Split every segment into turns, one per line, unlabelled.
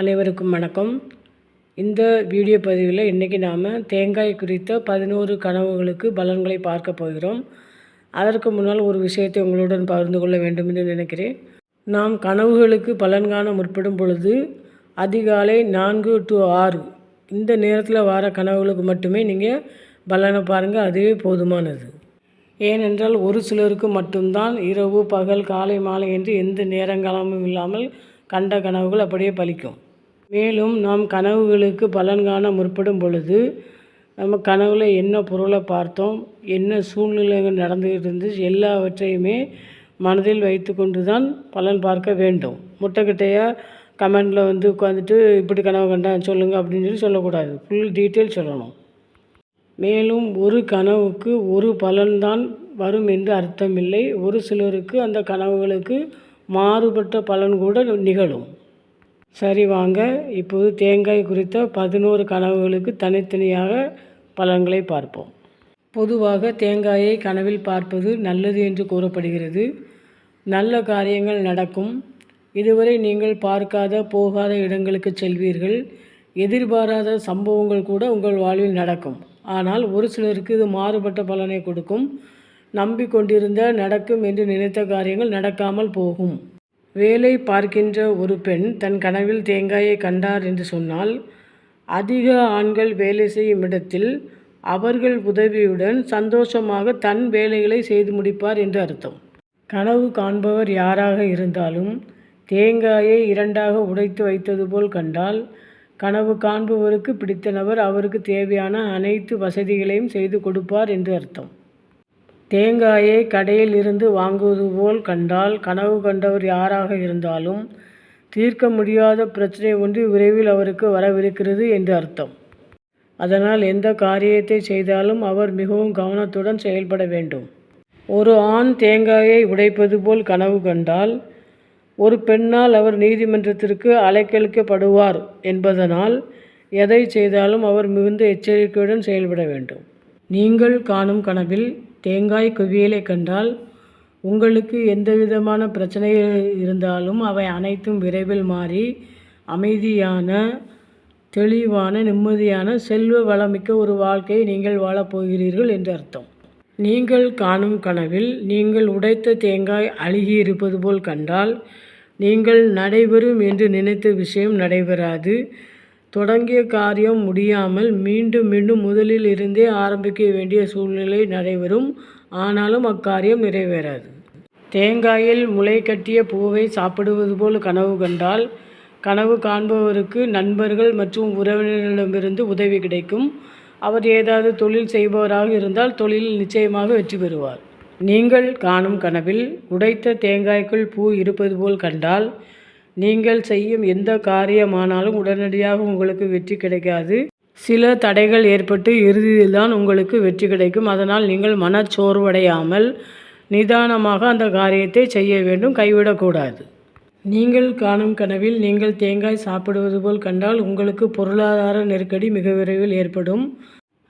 அனைவருக்கும் வணக்கம். இந்த வீடியோ பதிவில் இன்றைக்கி நாம் தேங்காய் குறித்த பதினோரு கனவுகளுக்கு பலன்களை பார்க்க போகிறோம். அதற்கு முன்னால் ஒரு விஷயத்தை உங்களுடன் பகிர்ந்து கொள்ள வேண்டும் என்று நினைக்கிறேன். நாம் கனவுகளுக்கு பலன் காண முற்படும் பொழுது அதிகாலை நான்கு டு ஆறு இந்த நேரத்தில் வர கனவுகளுக்கு மட்டுமே நீங்கள் பலனை பாருங்கள் அதுவே போதுமானது. ஏனென்றால் ஒரு சிலருக்கு மட்டும்தான் இரவு பகல் காலை மாலை என்று எந்த நேரங்காலமும் இல்லாமல் கண்ட கனவுகள் அப்படியே பலிக்கும். மேலும் நாம் கனவுகளுக்கு பலன் காண முற்படும் பொழுது நம்ம கனவில் என்ன பொருளை பார்த்தோம் என்ன சூழ்நிலைகள் நடந்துகிட்டு இருந்துச்சு எல்லாவற்றையுமே மனதில் வைத்து கொண்டு தான் பலன் பார்க்க வேண்டும். முட்டைக்கிட்டையாக கமெண்டில் வந்து உட்காந்துட்டு இப்படி கனவு கண்டேன் சொல்லுங்கள் அப்படின்னு சொல்லி சொல்லக்கூடாது. ஃபுல் டீட்டெயில் சொல்லணும். மேலும் ஒரு கனவுக்கு ஒரு பலன்தான் வரும் என்று அர்த்தமில்லை. ஒரு சிலருக்கு அந்த கனவுகளுக்கு மாறுபட்ட பலன் கூட நிகழும். சரி வாங்க. இப்போது தேங்காய் குறித்த பதினோரு கனவுகளுக்கு தனித்தனியாக பலன்களை பார்ப்போம். பொதுவாக தேங்காயை கனவில் பார்ப்பது நல்லது என்று கூறப்படுகிறது. நல்ல காரியங்கள் நடக்கும். இதுவரை நீங்கள் பார்க்காத போகாத இடங்களுக்கு செல்வீர்கள். எதிர்பாராத சம்பவங்கள் கூட உங்கள் வாழ்வில் நடக்கும். ஆனால் ஒரு சிலருக்கு இது மாறுபட்ட பலனை கொடுக்கும். நம்பிக்கொண்டிருந்த நடக்கும் என்று நினைத்த காரியங்கள் நடக்காமல் போகும். வேலை பார்க்கின்ற ஒரு பெண் தன் கனவில் தேங்காயை கண்டார் என்று சொன்னால் அதிக ஆண்கள் வேலை செய்யும் இடத்தில் அவர்கள் உதவியுடன் சந்தோஷமாக தன் வேலைகளை செய்து முடிப்பார் என்று அர்த்தம். கனவு காண்பவர் யாராக இருந்தாலும் தேங்காயை இரண்டாக உடைத்து வைத்தது போல் கண்டால் கனவு காண்பவருக்கு பிடித்த நபர் அவருக்கு தேவையான அனைத்து வசதிகளையும் செய்து கொடுப்பார் என்று அர்த்தம். தேங்காயை கடையில் இருந்து வாங்குவது போல் கண்டால் கனவு கண்டவர் யாராக இருந்தாலும் தீர்க்க முடியாத பிரச்சனை ஒன்று விரைவில் அவருக்கு வரவிருக்கிறது என்று அர்த்தம். அதனால் எந்த காரியத்தை செய்தாலும் அவர் மிகவும் கவனத்துடன் செயல்பட வேண்டும். ஒரு ஆண் தேங்காயை உடைப்பது போல் கனவு கண்டால் ஒரு பெண்ணால் அவர் நீதிமன்றத்திற்கு அலைக்கழிக்கப்படுவார் என்பதனால் எதை செய்தாலும் அவர் மிகுந்த எச்சரிக்கையுடன் செயல்பட வேண்டும். நீங்கள் காணும் கனவில் தேங்காய் குவியலை கண்டால் உங்களுக்கு எந்த விதமான பிரச்சனைகள் இருந்தாலும் அவை அனைத்தும் விரைவில் மாறி அமைதியான தெளிவான நிம்மதியான செல்வ வளமிக்க ஒரு வாழ்க்கையை நீங்கள் வாழப்போகிறீர்கள் என்று அர்த்தம். நீங்கள் காணும் கனவில் நீங்கள் உடைத்த தேங்காய் அழுகி இருப்பது போல் கண்டால் நீங்கள் நடைபெறும் என்று நினைத்த விஷயம் நடைபெறாது. தொடங்கிய காரியம் முடியாமல் மீண்டும் மீண்டும் முதலில் இருந்தே ஆரம்பிக்க வேண்டிய சூழ்நிலை நடைபெறும். ஆனாலும் அக்காரியம் நிறைவேறாது. தேங்காயில் முளை கட்டிய பூவை சாப்பிடுவது போல் கனவு கண்டால் கனவு காண்பவருக்கு நண்பர்கள் மற்றும் உறவினர்களிடமிருந்து உதவி கிடைக்கும். அவர் ஏதாவது தொழில் செய்பவராக இருந்தால் தொழிலில் நிச்சயமாக வெற்றி பெறுவார். நீங்கள் காணும் கனவில் உடைத்த தேங்காய்க்குள் பூ இருப்பது போல் கண்டால் நீங்கள் செய்யும் எந்த காரியமானாலும் உடனடியாக உங்களுக்கு வெற்றி கிடைக்காது. சில தடைகள் ஏற்பட்டு இறுதியில் தான் உங்களுக்கு வெற்றி கிடைக்கும். அதனால் நீங்கள் மனச்சோர்வடையாமல் நிதானமாக அந்த காரியத்தை செய்ய வேண்டும். கைவிடக்கூடாது. நீங்கள் காணும் கனவில் நீங்கள் தேங்காய் சாப்பிடுவது போல் கண்டால் உங்களுக்கு பொருளாதார நெருக்கடி மிக விரைவில் ஏற்படும்.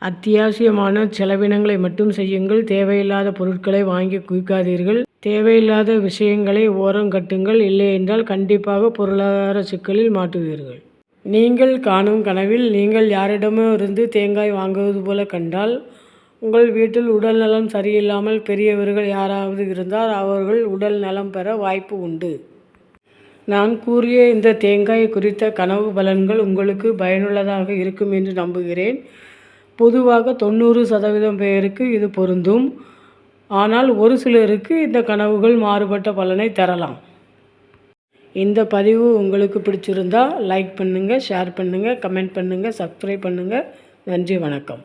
அத்தியாவசியமான செலவினங்களை மட்டும் செய்யுங்கள். தேவையில்லாத பொருட்களை வாங்கி குவிக்காதீர்கள். தேவையில்லாத விஷயங்களை ஓரம் கட்டுங்கள். இல்லையென்றால் கண்டிப்பாக பொருளாதார சிக்கலில் மாட்டுவீர்கள். நீங்கள் காணும் கனவில் நீங்கள் யாரிடமோ இருந்து தேங்காய் வாங்குவது போல கண்டால் உங்கள் வீட்டில் உடல் நலம் சரியில்லாமல் பெரியவர்கள் யாராவது இருந்தால் அவர்கள் உடல் நலம் பெற வாய்ப்பு உண்டு. நான் கூறிய இந்த தேங்காய் குறித்த கனவு பலன்கள் உங்களுக்கு பயனுள்ளதாக இருக்கும் என்று நம்புகிறேன். பொதுவாக தொண்ணூறு சதவீதம் பேருக்கு இது பொருந்தும். ஆனால் ஒரு சிலருக்கு இந்த கனவுகள் மாறுபட்ட பலனை தரலாம். இந்த பதிவு உங்களுக்கு பிடிச்சிருந்தா லைக் பண்ணுங்கள் ஷேர் பண்ணுங்கள் கமெண்ட் பண்ணுங்கள் சப்ஸ்கிரைப் பண்ணுங்கள் நன்றி வணக்கம்.